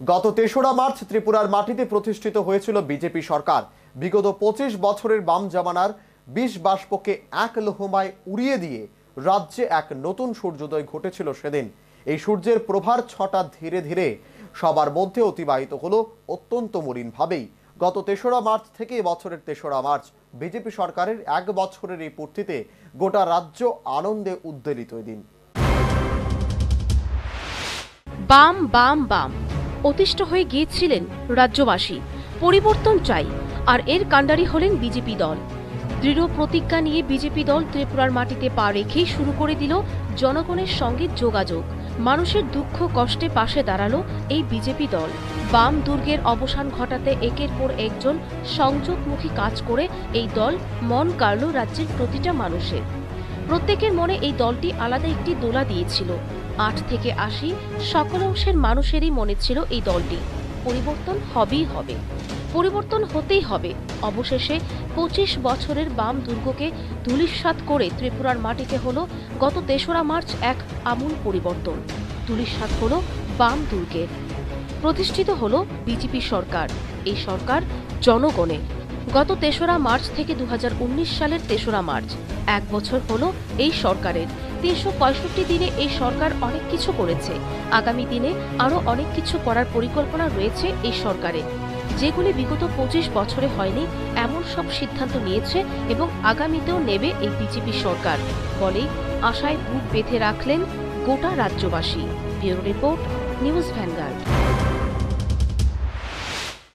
গত তেসরা মার্চ ত্রিপুরার মাটিতে প্রতিষ্ঠিত হয়েছিল বিজেপি সরকার। বিগত পঁচিশ বছরের বাম জামানার বিষ বাষ্পকে এক লোহমায় উড়িয়ে দিয়ে রাজ্যে এক নতুন সূর্যোদয় ঘটেছিল সেদিন। এই সূর্যের প্রভার ছটা ধীরে ধীরে সবার মধ্যে অতিবাহিত হলো অত্যন্ত মলিনভাবেই। গত তেসরা মার্চ থেকে বছরের তেসরা মার্চ বিজেপি সরকারের এক বছরের এই পূর্তিতে গোটা রাজ্য আনন্দে উদ্বেলিত এদিন। বাম বাম বাম। অতিষ্ঠ হয়ে গিয়েছিলেন রাজ্যবাসী। পরিবর্তন চাই। আর এর কাণ্ডারি হলেন বিজেপি দল। দৃঢ় প্রতিজ্ঞা নিয়ে বিজেপি দল ত্রিপুরার মাটিতে পা রেখেই শুরু করে দিল জনগণের সঙ্গে যোগাযোগ। মানুষের দুঃখ কষ্টে পাশে দাঁড়াল এই বিজেপি দল। বাম দুর্গের অবসান ঘটাতে একের পর একজন সংযোগমুখী কাজ করে এই দল মন কাড়ল রাজ্যের প্রতিটা মানুষের। প্রত্যেকের মনে এই দলটি আলাদা একটি দোলা দিয়েছিল। আট থেকে আশি সকল অংশের মানুষেরই মনে ছিল এই দলটি। পরিবর্তন হবেই হবে। পরিবর্তন হতেই হবে। অবশেষে পঁচিশ বছরের বাম দুর্গকে ধূলিসাৎ করে ত্রিপুরার মাটিতে হলো গত তেসরা মার্চ এক আমূল পরিবর্তন। ধূলিসাৎ হলো বাম দুর্গের। প্রতিষ্ঠিত হল বিজেপি সরকার। এই সরকার জনগণের গত তেসরা মার্চ থেকে দু হাজার উনিশ সালের তেসরা মার্চ। এক বছর হলো এই সরকারের। তিনশো পঁয়ষট্টি দিনে এই সরকার অনেক কিছু করেছে। আগামী দিনে আরও অনেক কিছু করার পরিকল্পনা রয়েছে এই সরকারে যেগুলি বিগত পঁচিশ বছরে হয়নি, এমন সব সিদ্ধান্ত নিয়েছে এবং আগামীতেও নেবে এই বিজেপি সরকার। বলেই আশায় বুক বেঁধে রাখলেন গোটা রাজ্যবাসী। Bureau report, news vanguard.